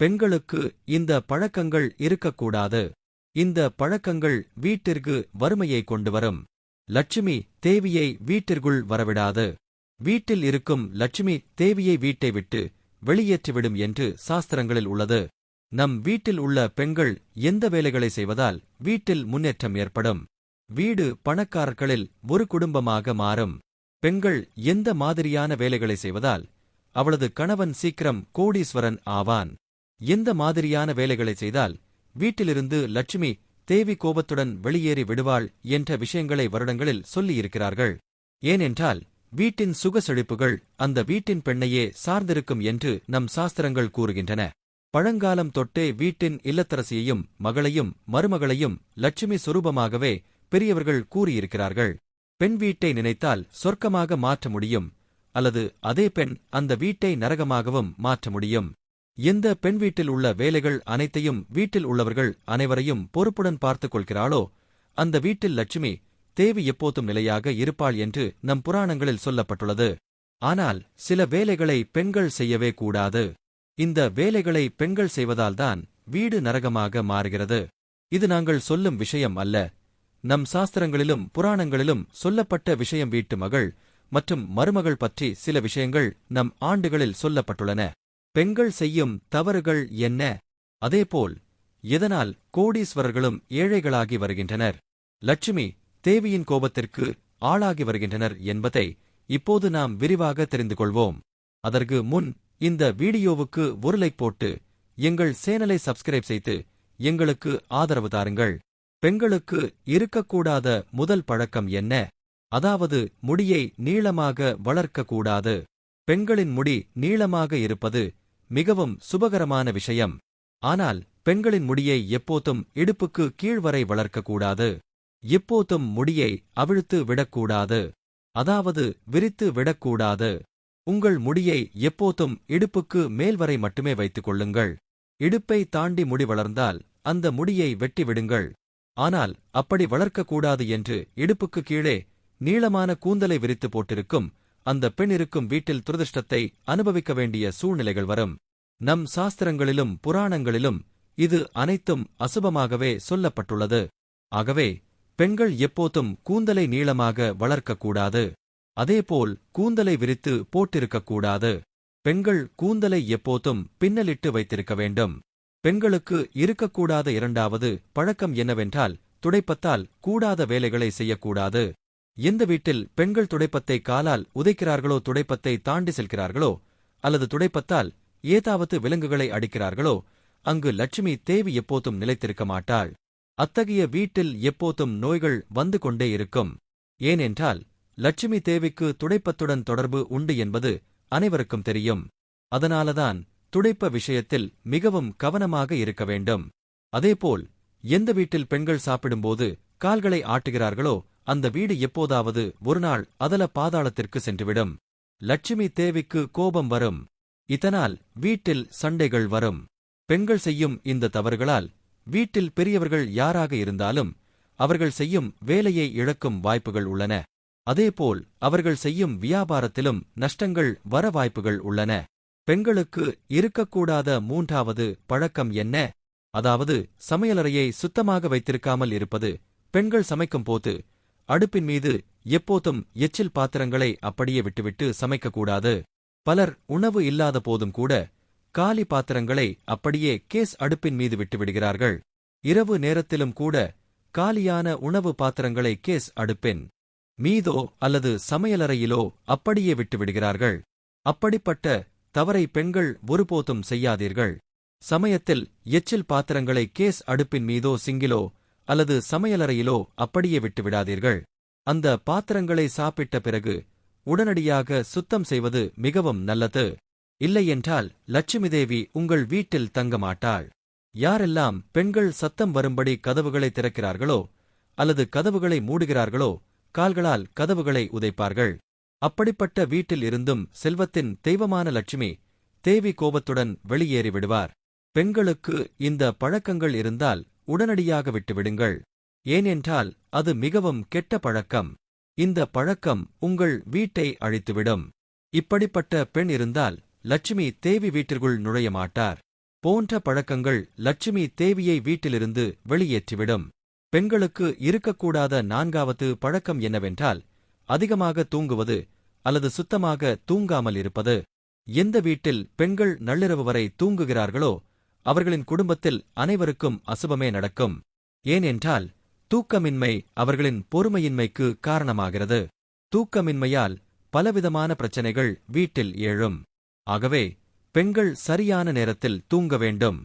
பெண்களுக்கு இந்த பழக்கங்கள் இருக்கக்கூடாது. இந்த பழக்கங்கள் வீட்டிற்கு வறுமையை கொண்டு வரும். லட்சுமி தேவியை வீட்டிற்குள் வரவிடாது. வீட்டில் இருக்கும் லட்சுமி தேவியை வீட்டை விட்டு வெளியேற்றிவிடும் என்று சாஸ்திரங்களில் உள்ளது. நம் வீட்டில் உள்ள பெண்கள் எந்த வேலைகளை செய்வதால் வீட்டில் முன்னேற்றம் ஏற்படும். வீடு பணக்காரர்களில் ஒரு குடும்பமாக மாறும். பெண்கள் எந்த மாதிரியான வேலைகளை செய்வதால் அவளது கணவன் சீக்கிரம் கோடீஸ்வரன் ஆவான். எந்த மாதிரியான வேலைகளை செய்தால் வீட்டிலிருந்து லட்சுமி தேவி கோபத்துடன் வெளியேறி விடுவாள் என்ற விஷயங்களை வருடங்களில் சொல்லியிருக்கிறார்கள். ஏனென்றால் வீட்டின் சுக செழிப்புகள் அந்த வீட்டின் பெண்ணையே சார்ந்திருக்கும் என்று நம் சாஸ்திரங்கள் கூறுகின்றன. பழங்காலம் தொட்டே வீட்டின் இல்லத்தரசியையும் மகளையும் மருமகளையும் லட்சுமி சுரூபமாகவே பெரியவர்கள் கூறியிருக்கிறார்கள். பெண் வீட்டை நினைத்தால் சொர்க்கமாக மாற்ற முடியும் அல்லது அதே பெண் அந்த வீட்டை நரகமாகவும் மாற்ற முடியும். எந்த பெண் வீட்டில் உள்ள வேலைகள் அனைத்தையும் வீட்டில் உள்ளவர்கள் அனைவரையும் பொறுப்புடன் பார்த்துக் கொள்கிறாளோ அந்த வீட்டில் லட்சுமி தேவி எப்போதும் நிலையாக இருப்பாள் என்று நம் புராணங்களில் சொல்லப்பட்டுள்ளது. ஆனால் சில வேலைகளை பெண்கள் செய்யவே கூடாது. இந்த வேலைகளை பெண்கள் செய்வதால்தான் வீடு நரகமாக மாறுகிறது. இது நாங்கள் சொல்லும் விஷயம் அல்ல. நம் சாஸ்திரங்களிலும் புராணங்களிலும் சொல்லப்பட்ட விஷயம் வீட்டு மகள் மற்றும் மருமகள் பற்றி சில விஷயங்கள் நம் ஆண்டுகளில் சொல்லப்பட்டுள்ளன. பெண்கள் செய்யும் தவறுகள் என்ன? அதேபோல் இதனால் கோடீஸ்வரர்களும் ஏழைகளாகி வருகின்றனர்? லட்சுமி தேவியின் கோபத்திற்கு ஆளாகி வருகின்றனர் என்பதை இப்போது நாம் விரிவாக தெரிந்து கொள்வோம். அதற்கு முன் இந்த வீடியோவுக்கு ஒரு லைக் போட்டு எங்கள் சேனலை சப்ஸ்கிரைப் செய்து எங்களுக்கு ஆதரவு தாருங்கள். பெண்களுக்கு இருக்கக்கூடாத முதல் பழக்கம் என்ன? அதாவது முடியை நீளமாக வளர்க்கக்கூடாது. பெண்களின் முடி நீளமாக இருப்பது மிகவும் சுபகரமான விஷயம். ஆனால் பெண்களின் முடியை எப்போதும் இடுப்புக்கு கீழ்வரை வளர்க்கக்கூடாது. எப்போதும் முடியை அவிழ்த்து விடக்கூடாது. அதாவது விரித்து விடக்கூடாது. உங்கள் முடியை எப்போதும் இடுப்புக்கு மேல்வரை மட்டுமே வைத்துக் கொள்ளுங்கள். இடுப்பை தாண்டி முடி வளர்ந்தால் அந்த முடியை வெட்டி விடுங்கள். ஆனால் அப்படி வளர்க்கக்கூடாது என்று இடுப்புக்கு கீழே நீளமான கூந்தலை விரித்து போட்டிருக்கும் அந்த பெண் இருக்கும் வீட்டில் துரதிருஷ்டத்தை அனுபவிக்க வேண்டிய சூழ்நிலைகள் வரும். நம் சாஸ்திரங்களிலும் புராணங்களிலும் இது அனைத்தும் அசுபமாகவே சொல்லப்பட்டுள்ளது. ஆகவே பெண்கள் எப்போதும் கூந்தலை நீளமாக வளர்க்கக்கூடாது அதேபோல் கூந்தலை விரித்து போட்டிருக்கக்கூடாது பெண்கள் கூந்தலை எப்போதும் பின்னலிட்டு வைத்திருக்க வேண்டும். பெண்களுக்கு இருக்கக்கூடாத இரண்டாவது பழக்கம் என்னவென்றால் துடைப்பத்தால் கூடாத வேலைகளை செய்யக்கூடாது. எந்த வீட்டில் பெண்கள் துடைப்பத்தை காலால் உதைக்கிறார்களோ துடைப்பத்தை தாண்டி செல்கிறார்களோ அல்லது துடைப்பத்தால் ஏதாவது விலங்குகளை அடிக்கிறார்களோ அங்கு லட்சுமி தேவி எப்போதும் நிலைத்திருக்க மாட்டாள். அத்தகைய வீட்டில் எப்போதும் நோய்கள் வந்து கொண்டே இருக்கும். ஏனென்றால் லட்சுமி தேவிக்கு துடைப்பத்துடன் தொடர்பு உண்டு என்பது அனைவருக்கும் தெரியும். அதனாலதான் துடைப்ப விஷயத்தில் மிகவும் கவனமாக இருக்க வேண்டும். அதேபோல் எந்த வீட்டில் பெண்கள் சாப்பிடும்போது கால்களை ஆட்டுகிறார்களோ அந்த வீடு எப்போதாவது ஒருநாள் அதல பாதாளத்திற்கு சென்றுவிடும். லட்சுமி தேவிக்கு கோபம் வரும். இதனால் வீட்டில் சண்டைகள் வரும். பெண்கள் செய்யும் இந்த தவறுகளால் வீட்டில் பெரியவர்கள் யாராக இருந்தாலும் அவர்கள் செய்யும் வேலையை இழக்கும் வாய்ப்புகள் உள்ளன. அதேபோல் அவர்கள் செய்யும் வியாபாரத்திலும் நஷ்டங்கள் வர வாய்ப்புகள் உள்ளன. பெண்களுக்கு இருக்கக்கூடாத மூன்றாவது பழக்கம் என்ன? அதாவது சமையலறையை சுத்தமாக வைத்திருக்காமல் இருப்பது பெண்கள் சமைக்கும் போது அடுப்பின் மீது எப்போதும் எச்சில் பாத்திரங்களை அப்படியே விட்டுவிட்டு சமைக்கக்கூடாது. பலர் உணவு இல்லாத போதும் கூட காலி பாத்திரங்களை அப்படியே கேஸ் அடுப்பின் மீது விட்டுவிடுகிறார்கள் இரவு நேரத்திலும் கூட காலியான உணவு பாத்திரங்களை கேஸ் அடுப்பின் மீதோ அல்லது சமையலறையிலோ அப்படியே விட்டுவிடுகிறார்கள் அப்படிப்பட்ட தவறை பெண்கள் ஒருபோதும் செய்யாதீர்கள். சமயத்தில் எச்சில் பாத்திரங்களை கேஸ் அடுப்பின் மீதோ சிங்கிலோ அல்லது சமையலறையிலோ அப்படியே விட்டுவிடாதீர்கள். அந்த பாத்திரங்களை சாப்பிட்ட பிறகு உடனடியாக சுத்தம் செய்வது மிகவும் நல்லது. இல்லையென்றால் லட்சுமி தேவி உங்கள் வீட்டில் தங்க மாட்டாள் யாரெல்லாம் பெண்கள் சத்தம் வரும்படி கதவுகளை திறக்கிறார்களோ அல்லது கதவுகளை மூடுகிறார்களோ கால்களால் கதவுகளை உதைப்பார்கள். அப்படிப்பட்ட வீட்டில் இருந்தும் செல்வத்தின் தெய்வமான லட்சுமி தேவி கோபத்துடன் வெளியேறி விடுவார் பெண்களுக்கு இந்த பழக்கங்கள் இருந்தால் உடனடியாக விட்டுவிடுங்கள். ஏனென்றால் அது மிகவும் கெட்ட பழக்கம். இந்த பழக்கம் உங்கள் வீட்டை அழித்துவிடும். இப்படிப்பட்ட பெண் இருந்தால் லட்சுமி தேவி வீட்டிற்குள் நுழைய மாட்டார். போன்ற பழக்கங்கள் லட்சுமி தேவியை வீட்டிலிருந்து வெளியேற்றிவிடும். பெண்களுக்கு இருக்கக்கூடாத நான்காவது பழக்கம் என்னவென்றால் அதிகமாக தூங்குவது அல்லது சுத்தமாக தூங்காமல் இருப்பது. எந்த வீட்டில் பெண்கள் நள்ளிரவு வரை தூங்குகிறார்களோ அவர்களின் குடும்பத்தில் அனைவருக்கும் அசுபமே நடக்கும். ஏனென்றால் தூக்கமின்மை அவர்களின் பொறுமையின்மைக்கு காரணமாகிறது. தூக்கமின்மையால் பலவிதமான பிரச்சனைகள் வீட்டில் ஏழும் ஆகவே பெண்கள் சரியான நேரத்தில் தூங்க வேண்டும்.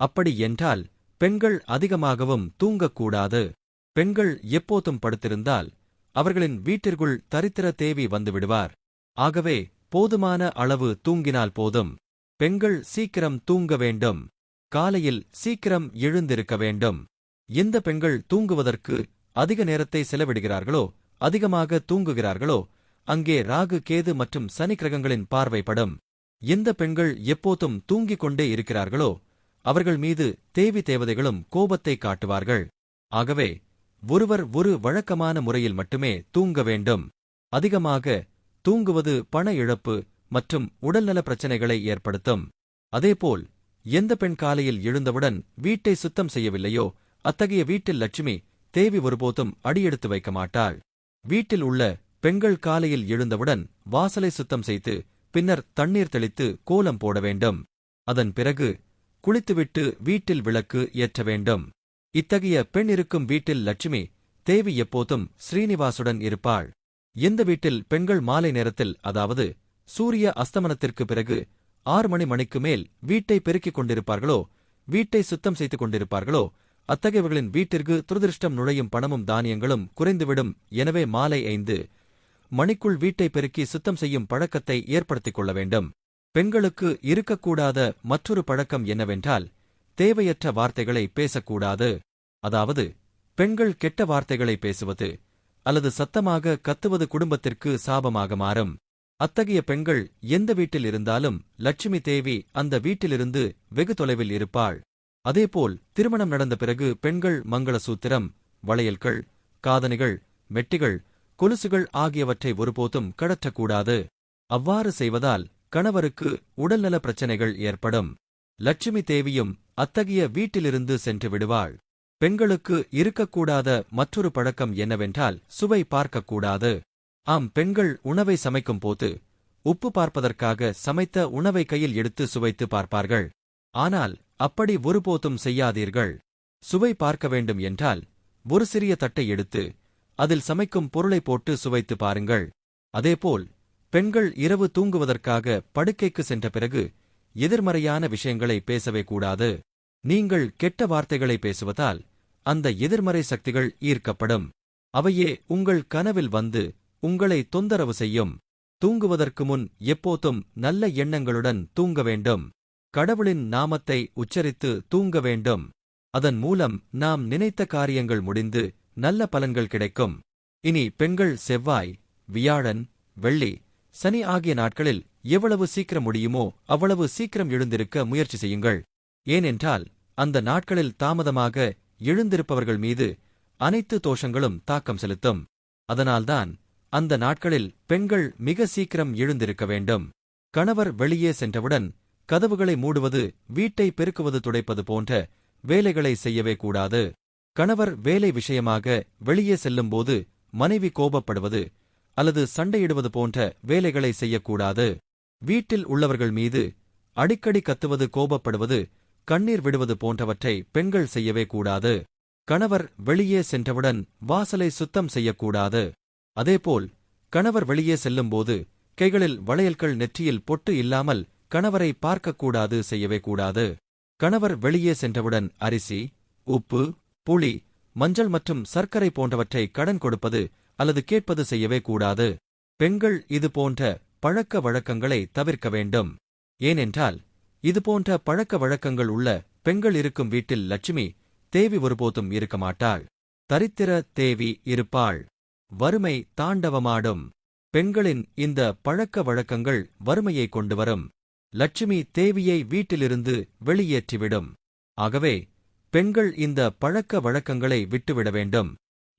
அப்படி என்றால் பெண்கள் அதிகமாகவும் தூங்கக்கூடாது. பெண்கள் எப்போதும் படுத்திருந்தால் அவர்களின் வீட்டிற்குள் தரித்திர தேவி வந்துவிடுவார் ஆகவே போதுமான அளவு தூங்கினால் போதும். பெண்கள் சீக்கிரம் தூங்க வேண்டும். காலையில் சீக்கிரம் எழுந்திருக்க வேண்டும். எந்த பெண்கள் தூங்குவதற்கு அதிக நேரத்தை செலவிடுகிறார்களோ அதிகமாக தூங்குகிறார்களோ அங்கே ராகு கேது மற்றும் சனி கிரகங்களின் பார்வைப்படும் எந்த பெண்கள் எப்போதும் தூங்கிக் கொண்டே இருக்கிறார்களோ அவர்கள் மீது தேவி தேவதைகளும் கோபத்தை காட்டுவார்கள். ஆகவே ஒருவர் ஒரு வழக்கமான முறையில் மட்டுமே தூங்க வேண்டும். அதிகமாக தூங்குவது பண இழப்பு மற்றும் உடல்நல பிரச்சனைகளை ஏற்படுத்தும். அதேபோல் எந்த பெண் காலையில் எழுந்தவுடன் வீட்டை சுத்தம் செய்யவில்லையோ அத்தகைய வீட்டில் லட்சுமி தேவி ஒருபோதும் அடியெடுத்து வைக்க மாட்டாள். வீட்டில் உள்ள பெண்கள் காலையில் எழுந்தவுடன் வாசலை சுத்தம் செய்து பின்னர் தண்ணீர் தெளித்து கோலம் போட வேண்டும். அதன் பிறகு குளித்துவிட்டு வீட்டில் விளக்கு ஏற்ற வேண்டும். இத்தகைய பெண் இருக்கும் வீட்டில் லட்சுமி தேவி எப்போதும் ஸ்ரீனிவாசுடன் இருப்பாள். எந்த வீட்டில் பெண்கள் மாலை நேரத்தில் அதாவது சூரிய அஸ்தமனத்திற்கு பிறகு ஆறு மணி மணிக்கு மேல் வீட்டை பெருக்கிக் கொண்டிருப்பார்களோ வீட்டை சுத்தம் செய்து கொண்டிருப்பார்களோ அத்தகையவர்களின் வீட்டிற்கு துரதிருஷ்டம் நுழையும் பணமும் தானியங்களும் குறைந்துவிடும் எனவே மாலை ஐந்து மணிக்குள் வீட்டை பெருக்கி சுத்தம் செய்யும் பழக்கத்தை ஏற்படுத்திக் கொள்ள வேண்டும். பெண்களுக்கு இருக்கக்கூடாத மற்றொரு பழக்கம் என்னவென்றால் தேவையற்ற வார்த்தைகளை பேசக்கூடாது. அதாவது பெண்கள் கெட்ட வார்த்தைகளை பேசுவது அல்லது சத்தமாக கத்துவது குடும்பத்திற்கு சாபமாக மாறும். அத்தகைய பெண்கள் எந்த வீட்டில் இருந்தாலும் லட்சுமி தேவி அந்த வீட்டிலிருந்து வெகு தொலைவில் இருப்பாள். அதேபோல் திருமணம் நடந்த பிறகு பெண்கள் மங்களசூத்திரம் வளையல்கள் காதணிகள் மெட்டிகள் கொலுசுகள் ஆகியவற்றை ஒருபோதும் கடற்றக்கூடாது. அவ்வாறு செய்வதால் கணவருக்கு உடல்நல பிரச்சனைகள் ஏற்படும். லட்சுமி தேவியும் அத்தகைய வீட்டிலிருந்து சென்று விடுவாள். பெண்களுக்கு இருக்கக்கூடாத மற்றொரு பழக்கம் என்னவென்றால் சுவை பார்க்கக்கூடாது. ஆம் பெண்கள் உணவை சமைக்கும் போது உப்பு பார்ப்பதற்காக சமைத்த உணவை கையில் எடுத்து சுவைத்து பார்ப்பார்கள். ஆனால் அப்படி ஒருபோதும் செய்யாதீர்கள். சுவை பார்க்க வேண்டும் என்றால் ஒரு சிறிய தட்டை எடுத்து அதில் சமைக்கும் பொருளை போட்டு சுவைத்து பாருங்கள். அதேபோல் பெண்கள் இரவு தூங்குவதற்காக படுக்கைக்கு சென்ற பிறகு எதிர்மறையான விஷயங்களை பேசவே கூடாது. நீங்கள் கெட்ட வார்த்தைகளை பேசுவதால் அந்த எதிர்மறை சக்திகள் ஈர்க்கப்படும். அவையே உங்கள் கனவில் வந்து உங்களை தொந்தரவு செய்யும். தூங்குவதற்கு முன் எப்போதும் நல்ல எண்ணங்களுடன் தூங்க வேண்டும். கடவுளின் நாமத்தை உச்சரித்து தூங்க வேண்டும். அதன் மூலம் நாம் நினைத்த காரியங்கள் முடிந்து நல்ல பலன்கள் கிடைக்கும். இனி பெண்கள் செவ்வாய் வியாழன் வெள்ளி சனி ஆகிய நாட்களில் எவ்வளவு சீக்கிரம் முடியுமோ அவ்வளவு சீக்கிரம் எழுந்திருக்க முயற்சி செய்யுங்கள். ஏனென்றால் அந்த நாட்களில் தாமதமாக எழுந்திருப்பவர்கள் மீது அனைத்து தோஷங்களும் தாக்கம் செலுத்தும். அதனால்தான் அந்த நாட்களில் பெண்கள் மிக சீக்கிரம் எழுந்திருக்க வேண்டும். கணவர் வெளியே சென்றவுடன் கதவுகளை மூடுவது வீட்டை பெருக்குவது துடைப்பது போன்ற வேலைகளை செய்யவே கூடாது. கணவர் வேலை விஷயமாக வெளியே செல்லும்போது மனைவி கோபப்படுவது அல்லது சண்டையிடுவது போன்ற வேலைகளை செய்யக்கூடாது. வீட்டில் உள்ளவர்கள் மீது அடிக்கடி கத்துவது கோபப்படுவது கண்ணீர் விடுவது போன்றவற்றை பெண்கள் செய்யவே கூடாது. கணவர் வெளியே சென்றவுடன் வாசலை சுத்தம் செய்யக்கூடாது. அதேபோல் கணவர் வெளியே செல்லும்போது கைகளில் வளையல்கள் நெற்றியில் பொட்டு இல்லாமல் கணவரை பார்க்கக்கூடாது செய்யவே கூடாது. கணவர் வெளியே சென்றவுடன் அரிசி உப்பு புளி மஞ்சள் மற்றும் சர்க்கரை போன்றவற்றை கடன் கொடுப்பது அல்லது கேட்பது செய்யவே கூடாது. பெண்கள் இது போன்ற பழக்க வழக்கங்களை தவிர்க்க வேண்டும். ஏனென்றால் இதுபோன்ற பழக்க வழக்கங்கள் உள்ள பெண்கள் இருக்கும் வீட்டில் லட்சுமி தேவி ஒருபோதும் இருக்க மாட்டாள். தரித்திர தேவி இருப்பாள். வறுமை தாண்டவமாடும். பெண்களின் இந்த பழக்க வழக்கங்கள் வறுமையை கொண்டு வரும் லட்சுமி தேவியை வீட்டிலிருந்து வெளியேற்றிவிடும். ஆகவே பெண்கள் இந்த பழக்க வழக்கங்களை விட்டுவிட வேண்டும்.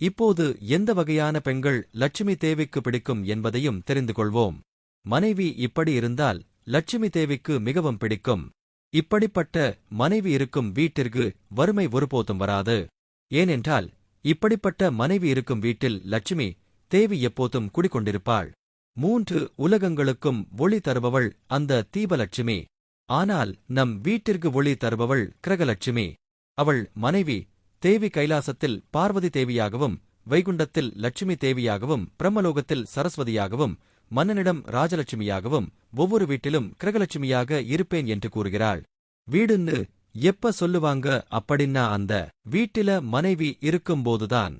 இப்போது எந்த வகையான பெண்கள் லட்சுமி தேவிக்கு பிடிக்கும் என்பதையும் தெரிந்து கொள்வோம். மனைவி இப்படி இருந்தால் லட்சுமி தேவிக்கு மிகவும் பிடிக்கும். இப்படிப்பட்ட மனைவி இருக்கும் வீட்டிற்கு வறுமை ஒருபோதும் வராது. ஏனென்றால் இப்படிப்பட்ட மனைவி இருக்கும் வீட்டில் லட்சுமி தேவி எப்போதும் குடிக்கொண்டிருப்பாள் மூன்று உலகங்களுக்கும் ஒளி தருபவள் அந்த தீபலட்சுமி. ஆனால் நம் வீட்டிற்கு ஒளி தருபவள் கிரகலட்சுமி. அவள் மனைவி தேவி கைலாசத்தில் பார்வதி தேவியாகவும் வைகுண்டத்தில் லட்சுமி தேவியாகவும் பிரம்மலோகத்தில் சரஸ்வதியாகவும் மன்னனிடம் ராஜலட்சுமியாகவும் ஒவ்வொரு வீட்டிலும் கிரகலட்சுமியாக இருப்பேன் என்று கூறுகிறாள். வீடுன்னு எப்ப சொல்லுவாங்க அப்படின்னா அந்த வீட்டில மனைவி இருக்கும்போதுதான்.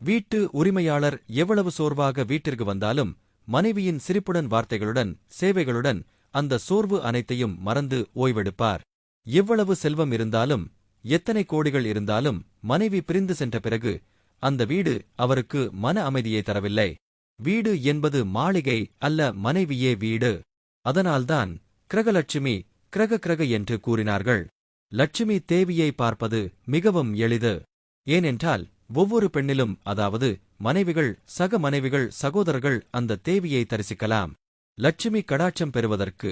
வீட்டு உரிமையாளர் எவ்வளவு சோர்வாக வீட்டிற்கு வந்தாலும் மனைவியின் சிரிப்புடன் வார்த்தைகளுடன் சேவைகளுடன் அந்த சோர்வு அனைத்தையும் மறந்து ஓய்வெடுப்பார். எவ்வளவு செல்வம் இருந்தாலும் எத்தனை கோடிகள் இருந்தாலும் மனைவி பிரிந்து சென்ற பிறகு அந்த வீடு அவருக்கு மன அமைதியை தரவில்லை. வீடு என்பது மாளிகை அல்ல மனைவியே வீடு. அதனால்தான் கிரகலட்சுமி கிரக கிரக என்று கூறினார்கள். லட்சுமி தேவியை பார்ப்பது மிகவும் எளிது. ஏனென்றால் ஒவ்வொரு பெண்ணிலும் அதாவது மனைவிகள் சக மனைவிகள் சகோதரர்கள் அந்த தேவியை தரிசிக்கலாம். லட்சுமி கடாட்சம் பெறுவதற்கு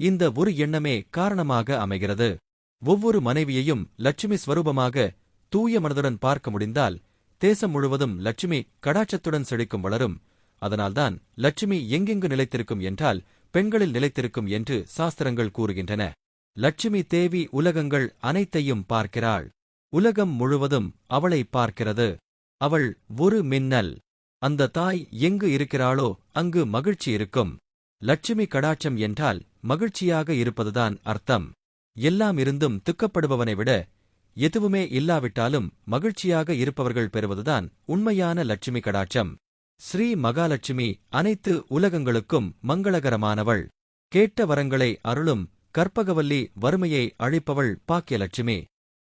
இந்த ஒரு எண்ணமே காரணமாக அமைகிறது. ஒவ்வொரு மனைவியையும் லட்சுமி ஸ்வரூபமாக தூய மனதுடன் பார்க்க முடிந்தால் தேசம் முழுவதும் லட்சுமி கடாட்சத்துடன் செழிக்கும் வளரும். அதனால்தான் லட்சுமி எங்கெங்கு நிலைத்திருக்கும் என்றால் பெண்களில் நிலைத்திருக்கும் என்று சாஸ்திரங்கள் கூறுகின்றன. லட்சுமி தேவி உலகங்கள் அனைத்தையும் பார்க்கிறாள். உலகம் முழுவதும் அவளை பார்க்கிறது. அவள் ஒரு மின்னல். அந்த தாய் எங்கு இருக்கிறாளோ அங்கு மகிழ்ச்சி இருக்கும். லட்சுமி கடாட்சம் என்றால் மகிழ்ச்சியாக இருப்பதுதான் அர்த்தம். எல்லாம் இருந்தும் துக்கப்படுபவனை விட எதுவுமே இல்லாவிட்டாலும் மகிழ்ச்சியாக இருப்பவர்கள் பெறுவதுதான் உண்மையான லட்சுமி கடாட்சம். ஸ்ரீ மகாலட்சுமி அனைத்து உலகங்களுக்கும் மங்களகரமானவள். கேட்ட வரங்களை அருளும் கற்பகவல்லி வறுமையை அழிப்பவள் பாக்கியலட்சுமி.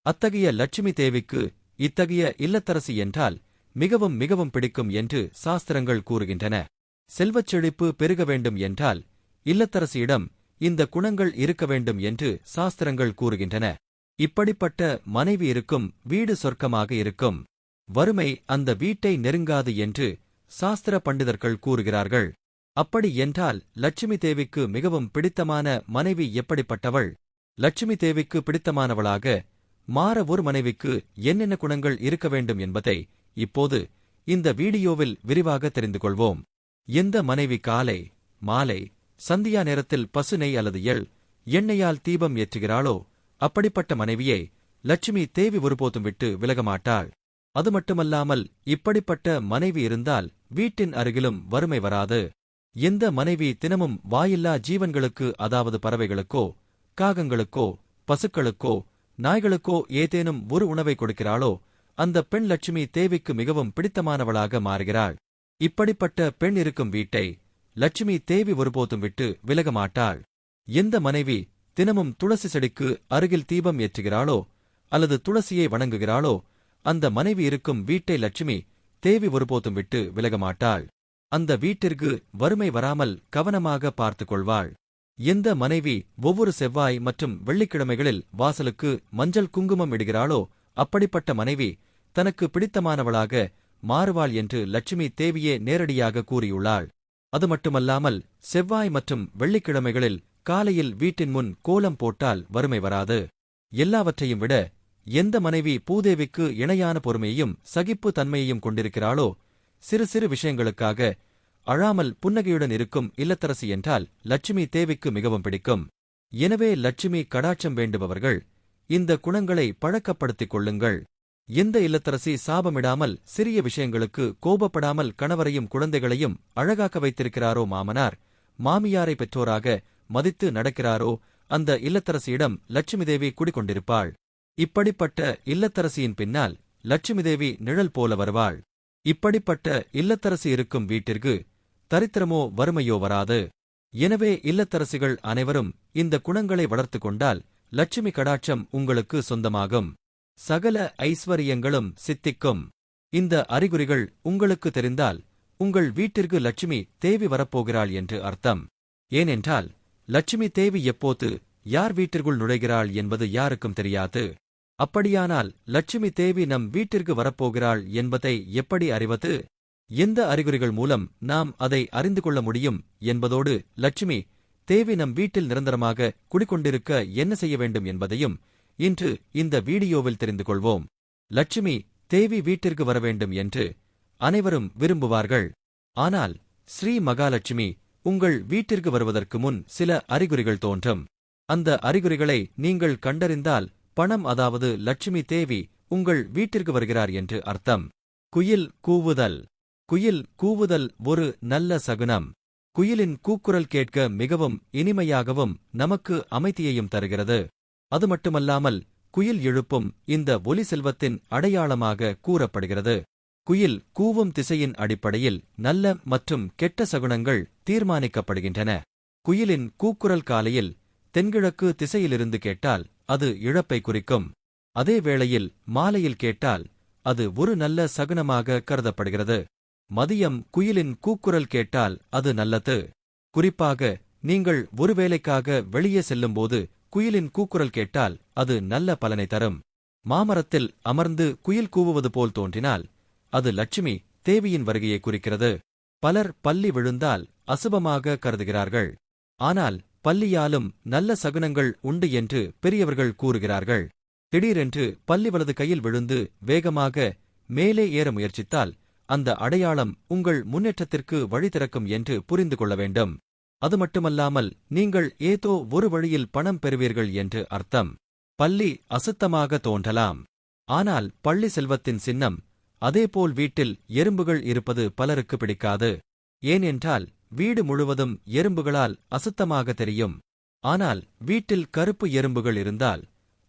அத்தகைய லட்சுமி தேவிக்கு இத்தகைய இல்லத்தரசி என்றால் மிகவும் மிகவும் பிடிக்கும் என்று சாஸ்திரங்கள் கூறுகின்றன. செல்வச் செழிப்பு பெருக வேண்டும் என்றால் இல்லத்தரசியிடம் இந்த குணங்கள் இருக்க வேண்டும் என்று சாஸ்திரங்கள் கூறுகின்றன. இப்படிப்பட்ட மனைவி இருக்கும் வீடு சொர்க்கமாக இருக்கும். வறுமை அந்த வீட்டை நெருங்காது என்று சாஸ்திர பண்டிதர்கள் கூறுகிறார்கள். அப்படி என்றால் லட்சுமி தேவிக்கு மிகவும் பிடித்தமான மனைவி எப்படிப்பட்டவள்? லட்சுமி தேவிக்கு பிடித்தமானவளாக மாற ஒரு மனைவிக்கு என்னென்ன குணங்கள் இருக்க வேண்டும் என்பதை இப்போது இந்த வீடியோவில் விரிவாக தெரிந்து கொள்வோம். எந்த மனைவி காலை மாலை சந்தியா நேரத்தில் பசு நெய் அல்லது எள் எண்ணெயால் தீபம் ஏற்றுகிறாளோ அப்படிப்பட்ட மனைவியை லட்சுமி தேவி ஒருபோதும் விட்டு விலகமாட்டாள் அது மட்டுமல்லாமல் இப்படிப்பட்ட மனைவி இருந்தால் வீட்டின் அருகிலும் வறுமை வராது. எந்த மனைவி தினமும் வாயில்லா ஜீவன்களுக்கு அதாவது பறவைகளுக்கோ காகங்களுக்கோ பசுக்களுக்கோ நாய்களுக்கோ ஏதேனும் ஒரு உணவை கொடுக்கிறாளோ அந்த பெண் லட்சுமி தேவிக்கு மிகவும் பிடித்தமானவளாக மாறுகிறாள். இப்படிப்பட்ட பெண் இருக்கும் வீட்டை லட்சுமி தேவி ஒருபோதும் விட்டு விலக மாட்டாள். எந்த மனைவி தினமும் துளசி செடிக்கு அருகில் தீபம் ஏற்றுகிறாளோ அல்லது துளசியை வணங்குகிறாளோ அந்த மனைவி இருக்கும் வீட்டை லட்சுமி தேவி ஒருபோதும் விட்டு விலக மாட்டாள். அந்த வீட்டிற்கு வறுமை வராமல் கவனமாக பார்த்துக் கொள்வாள் எந்த மனைவி ஒவ்வொரு செவ்வாய் மற்றும் வெள்ளிக்கிழமைகளில் வாசலுக்கு மஞ்சள் குங்குமம் இடுகிறாளோ அப்படிப்பட்ட மனைவி தனக்கு பிடித்தமானவளாக மாறுவாள் என்று லட்சுமி தேவியே நேரடியாக கூறியுள்ளாள். அது மட்டுமல்லாமல் செவ்வாய் மற்றும் வெள்ளிக்கிழமைகளில் காலையில் வீட்டின் முன் கோலம் போட்டால் வறுமை வராது. எல்லாவற்றையும் விட எந்த மனைவி பூதேவிக்கு இணையான பொறுமையையும் சகிப்பு தன்மையையும் கொண்டிருக்கிறாளோ சிறு சிறு விஷயங்களுக்காக அழாமல் புன்னகையுடன் இருக்கும் இல்லத்தரசி என்றால் லட்சுமி தேவிக்கு மிகவும் பிடிக்கும். எனவே லட்சுமி கடாட்சம் வேண்டுபவர்கள் இந்த குணங்களை பழக்கப்படுத்திக் கொள்ளுங்கள். எந்த இல்லத்தரசி சாபமிடாமல் சிறிய விஷயங்களுக்கு கோபப்படாமல் கணவரையும் குழந்தைகளையும் அழகாக்க வைத்திருக்கிறாரோ மாமனார் மாமியாரை பெற்றோராக மதித்து நடக்கிறாரோ அந்த இல்லத்தரசியிடம் லட்சுமி தேவி குடிகொண்டிருப்பாள். இப்படிப்பட்ட இல்லத்தரசியின் பின்னால் லட்சுமி தேவி நிழல் போல வருவாள். இப்படிப்பட்ட இல்லத்தரசி இருக்கும் வீட்டிற்கு தரித்திரமோ வறுமையோ வராது. எனவே இல்லத்தரசிகள் அனைவரும் இந்த குணங்களை வளர்த்துக் கொண்டால் லட்சுமி கடாட்சம் உங்களுக்கு சொந்தமாகும். சகல ஐஸ்வரியங்களும் சித்திக்கும். இந்த அறிகுறிகள் உங்களுக்கு தெரிந்தால் உங்கள் வீட்டிற்கு லட்சுமி தேவி வரப்போகிறாள் என்று அர்த்தம். ஏனென்றால் லட்சுமி தேவி எப்போது யார் வீட்டிற்குள் நுழைகிறாள் என்பது யாருக்கும் தெரியாது. அப்படியானால் லட்சுமி தேவி நம் வீட்டிற்கு வரப்போகிறாள் என்பதை எப்படி அறிவது? எந்த அறிகுறிகள் மூலம் நாம் அதை அறிந்து கொள்ள முடியும் என்பதோடு லட்சுமி தேவி நம் வீட்டில் நிரந்தரமாக குடிக்கொண்டிருக்க என்ன செய்ய வேண்டும் என்பதையும் இன்று இந்த வீடியோவில் தெரிந்து கொள்வோம். லட்சுமி தேவி வீட்டிற்கு வர வேண்டும் என்று அனைவரும் விரும்புவார்கள். ஆனால் ஸ்ரீ மகாலட்சுமி உங்கள் வீட்டிற்கு வருவதற்கு முன் சில அறிகுறிகள் தோன்றும். அந்த அறிகுறிகளை நீங்கள் கண்டறிந்தால் பணம் அதாவது லட்சுமி தேவி உங்கள் வீட்டிற்கு வருகிறார் என்று அர்த்தம். குயில் கூவுதல். குயில் கூவுதல் ஒரு நல்ல சகுனம். குயிலின் கூக்குரல் கேட்க மிகவும் இனிமையாகவும் நமக்கு அமைதியையும் தருகிறது. அது மட்டுமல்லாமல் குயில் எழுப்பும் இந்த ஒலி செல்வத்தின் அடையாளமாக கூறப்படுகிறது. குயில் கூவும் திசையின் அடிப்படையில் நல்ல மற்றும் கெட்ட சகுனங்கள் தீர்மானிக்கப்படுகின்றன. குயிலின் கூக்குரல் காலையில் தென்கிழக்கு திசையிலிருந்து கேட்டால் அது இழப்பை குறிக்கும். அதே வேளையில் மாலையில் கேட்டால் அது ஒரு நல்ல சகுனமாக கருதப்படுகிறது. மதியம் குயிலின் கூக்குரல் கேட்டால் அது நல்லது. குறிப்பாக நீங்கள் ஒரு வேலைக்காக வெளியே செல்லும்போது குயிலின் கூக்குரல் கேட்டால் அது நல்ல பலனை தரும். மாமரத்தில் அமர்ந்து குயில் கூவுவது போல் தோன்றினால் அது லட்சுமி தேவியின் வருகையை குறிக்கிறது. பலர் பள்ளி விழுந்தால் அசுபமாக கருதுகிறார்கள். ஆனால் பள்ளியாலும் நல்ல சகுனங்கள் உண்டு என்று பெரியவர்கள் கூறுகிறார்கள். திடீரென்று பள்ளி வலது கையில் விழுந்து வேகமாக மேலே ஏற முயற்சித்தால் அந்த அடையாளம் உங்கள் முன்னேற்றத்திற்கு வழி திறக்கும் என்று புரிந்து கொள்ள வேண்டும். அது மட்டுமல்லாமல் நீங்கள் ஏதோ ஒரு வழியில் பணம் பெறுவீர்கள் என்று அர்த்தம். பள்ளி அசுத்தமாக தோன்றலாம். ஆனால் பள்ளி செல்வத்தின் சின்னம் அதேபோல் வீட்டில் எறும்புகள் இருப்பது பலருக்கு பிடிக்காது. ஏனென்றால் வீடு முழுவதும் எறும்புகளால் அசுத்தமாக தெரியும். ஆனால் வீட்டில் கருப்பு எறும்புகள் இருந்தால்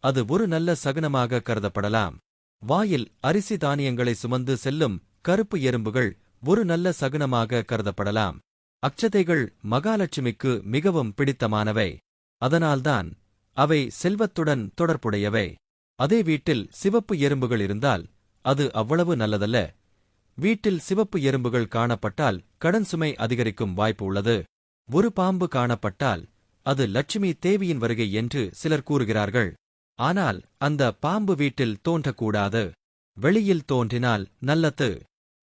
அது ஒரு நல்ல சகுனமாக கருதப்படலாம். வாயில் அரிசி தானியங்களை சுமந்து செல்லும் கருப்பு எறும்புகள் ஒரு நல்ல சகுனமாக கருதப்படலாம். அச்சதைகள் மகாலட்சுமிக்கு மிகவும் பிடித்தமானவை. அதனால்தான் அவை செல்வத்துடன் தொடர்புடையவை. அதே வீட்டில் சிவப்பு எறும்புகள் இருந்தால் அது அவ்வளவு நல்லதல்ல. வீட்டில் சிவப்பு எறும்புகள் காணப்பட்டால் கடன் சுமை அதிகரிக்கும் வாய்ப்பு உள்ளது. ஒரு பாம்பு காணப்பட்டால் அது லட்சுமி தேவியின் வருகை என்று சிலர் கூறுகிறார்கள். ஆனால் அந்த பாம்பு வீட்டில் தோன்றக்கூடாது. வெளியில் தோன்றினால் நல்லது.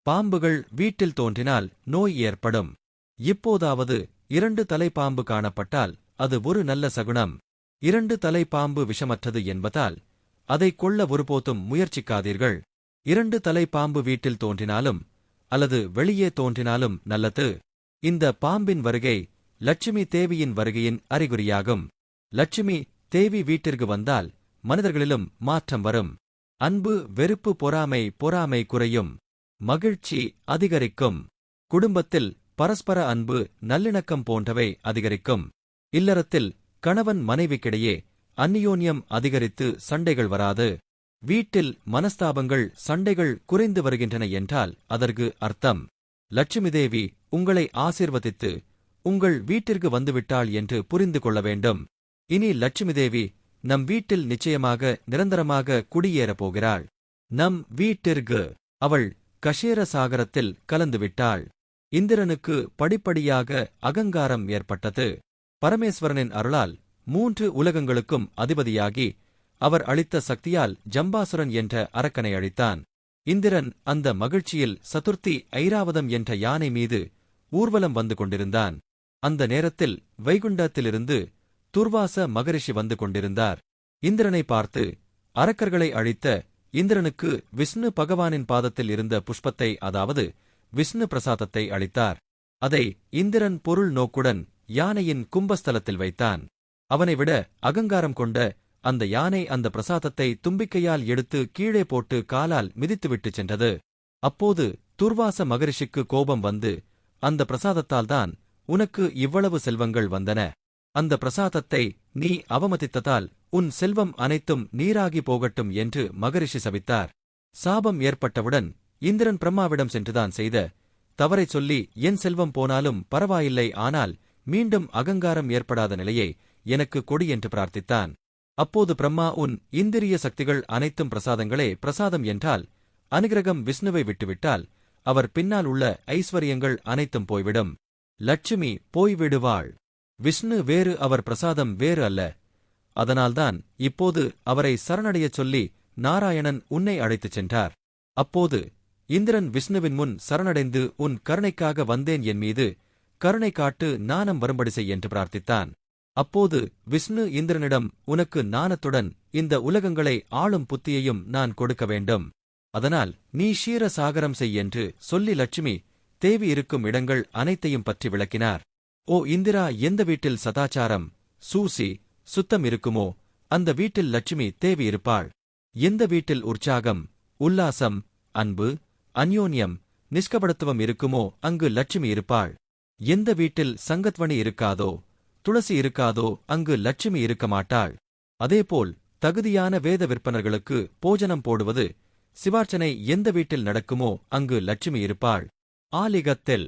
பாம்புகள் வீட்டில் தோன்றினால் நோய் ஏற்படும். இப்போதாவது இரண்டு தலை பாம்பு காணப்பட்டால் அது ஒரு நல்ல சகுனம். இரண்டு தலை பாம்பு விஷமற்றது என்பதால் அதை கொள்ள ஒருபோதும் முயற்சிக்காதீர்கள். இரண்டு தலை பாம்பு வீட்டில் தோன்றினாலும் அல்லது வெளியே தோன்றினாலும் நல்லது. இந்த பாம்பின் வருகை லட்சுமி தேவியின் வருகையின் அறிகுறியாகும். லட்சுமி தேவி வீட்டிற்கு வந்தால் மனிதர்களிலும் மாற்றம் வரும். அன்பு வெறுப்பு பொறாமை பொறாமை குறையும். மகிழ்ச்சி அதிகரிக்கும். குடும்பத்தில் பரஸ்பர அன்பு நல்லிணக்கம் போன்றவை அதிகரிக்கும். இல்லறத்தில் கணவன் மனைவிக்கிடையே அந்நியோன்யம் அதிகரித்து சண்டைகள் வராது. வீட்டில் மனஸ்தாபங்கள் சண்டைகள் குறைந்து வருகின்றன என்றால் அதற்கு அர்த்தம். லட்சுமி தேவி உங்களை ஆசிர்வதித்து உங்கள் வீட்டிற்கு வந்துவிட்டாள் என்று புரிந்து கொள்ள வேண்டும். இனி லட்சுமி தேவி நம் வீட்டில் நிச்சயமாக நிரந்தரமாக குடியேறப் போகிறாள். நம் வீட்டிற்கு அவள் கஷேர சாகரத்தில் கலந்துவிட்டாள் இந்திரனுக்கு படிப்படியாக அகங்காரம் ஏற்பட்டது. பரமேஸ்வரனின் அருளால் மூன்று உலகங்களுக்கும் அதிபதியாகி அவர் அளித்த சக்தியால் ஜம்பாசுரன் என்ற அரக்கனை அழித்தான். இந்திரன் அந்த மகிழ்ச்சியில் சதுர்த்தி ஐராவதம் என்ற யானை மீது ஊர்வலம் வந்து கொண்டிருந்தான். அந்த நேரத்தில் வைகுண்டத்திலிருந்து துர்வாச மகரிஷி வந்து கொண்டிருந்தார். இந்திரனை பார்த்து அரக்கர்களை அழித்த இந்திரனுக்கு விஷ்ணு பகவானின் பாதத்தில் இருந்த புஷ்பத்தை அதாவது விஷ்ணு பிரசாதத்தை அளித்தார். அதை இந்திரன் பொருள் நோக்குடன் யானையின் கும்பஸ்தலத்தில் வைத்தான். அவனை விட அகங்காரம் கொண்ட அந்த யானை அந்த பிரசாதத்தை தும்பிக்கையால் எடுத்து கீழே போட்டு காலால் மிதித்துவிட்டுச் சென்றது. அப்போது துர்வாச மகரிஷிக்கு கோபம் வந்து அந்த பிரசாதத்தால்தான் உனக்கு இவ்வளவு செல்வங்கள் வந்தன. அந்த பிரசாதத்தை நீ அவமதித்ததால் உன் செல்வம் அனைத்தும் நீராகி போகட்டும் என்று மகரிஷி சபித்தார். சாபம் ஏற்பட்டவுடன் இந்திரன் பிரம்மாவிடம் சென்றுதான் செய்த. தவறைச் சொல்லி என் செல்வம் போனாலும் பரவாயில்லை ஆனால் மீண்டும் அகங்காரம் ஏற்படாத நிலையை எனக்கு கொடி என்று பிரார்த்தித்தான். அப்போது பிரம்மா உன் இந்திரிய சக்திகள் அனைத்தும் பிரசாதங்களே பிரசாதம் என்றால் அனுகிரகம் விஷ்ணுவை விட்டுவிட்டால் அவர் பின்னால் உள்ள ஐஸ்வர்யங்கள் அனைத்தும் போய்விடும். லட்சுமி போய்விடுவாள் விஷ்ணு வேறு அவர் பிரசாதம் வேறு அல்ல. அதனால்தான் இப்போது அவரை சரணடையச் சொல்லி நாராயணன் உன்னை அழைத்துச் சென்றார். அப்போது இந்திரன் விஷ்ணுவின் முன் சரணடைந்து உன் கருணைக்காக வந்தேன் என் மீது கருணை காட்டு நாணம் வரும்படி செய் என்று பிரார்த்தித்தான். அப்போது விஷ்ணு இந்திரனிடம் உனக்கு நாணத்துடன் இந்த உலகங்களை ஆளும் புத்தியையும் நான் கொடுக்க வேண்டும். அதனால் நீ ஷீர சாகரம் செய் என்று சொல்லி லட்சுமி தேவி இருக்கும் இடங்கள் அனைத்தையும் பற்றி விளக்கினார். ஓ இந்திரா எந்த வீட்டில் சதாச்சாரம் சூசி சுத்தம் இருக்குமோ அந்த வீட்டில் லட்சுமி தேவி இருப்பாள். எந்த வீட்டில் உற்சாகம் உல்லாசம் அன்பு அந்யோன்யம் நிஷ்கபடத்துவம் இருக்குமோ அங்கு லட்சுமி இருப்பாள். எந்த வீட்டில் சங்கத்வனி இருக்காதோ துளசி இருக்காதோ அங்கு லட்சுமி இருக்க மாட்டாள். அதேபோல் தகுதியான வேத விற்பனர்களுக்கு போஜனம் போடுவது சிவார்ச்சனை எந்த வீட்டில் நடக்குமோ அங்கு லட்சுமி இருப்பாள். ஆலிகத்தில்